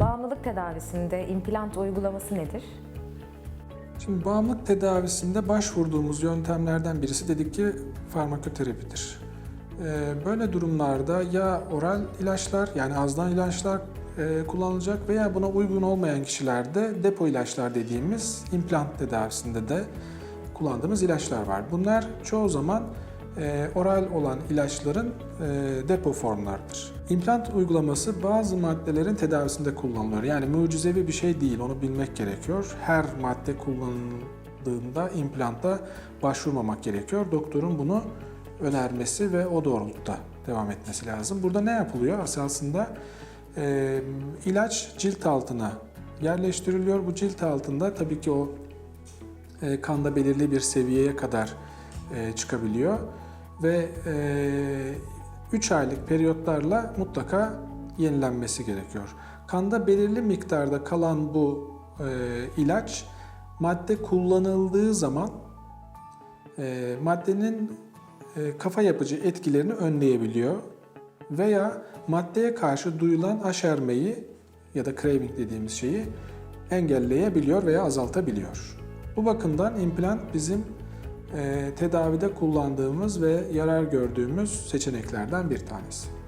Bağımlılık tedavisinde implant uygulaması nedir? Şimdi bağımlılık tedavisinde başvurduğumuz yöntemlerden birisi dedik ki farmakoterapidir. Ee, Böyle durumlarda ya oral ilaçlar yani ağızdan ilaçlar e, kullanılacak veya buna uygun olmayan kişilerde depo ilaçlar dediğimiz implant tedavisinde de kullandığımız ilaçlar var. Bunlar çoğu zaman e, oral olan ilaçların e, depo formlarıdır. İmplant uygulaması bazı maddelerin tedavisinde kullanılıyor. Yani mucizevi bir şey değil, onu bilmek gerekiyor. Her madde kullanıldığında implanta başvurmamak gerekiyor. Doktorun bunu önermesi ve o doğrultuda devam etmesi lazım. Burada ne yapılıyor? Aslında e, ilaç cilt altına yerleştiriliyor. Bu cilt altında tabii ki o e, kanda belirli bir seviyeye kadar e, çıkabiliyor ve 3 aylık periyotlarla mutlaka yenilenmesi gerekiyor. Kanda belirli miktarda kalan bu e, ilaç madde kullanıldığı zaman e, maddenin e, kafa yapıcı etkilerini önleyebiliyor veya maddeye karşı duyulan aşermeyi ya da craving dediğimiz şeyi engelleyebiliyor veya azaltabiliyor. Bu bakımdan implant bizim e, tedavide kullandığımız ve yarar gördüğümüz seçeneklerden bir tanesi.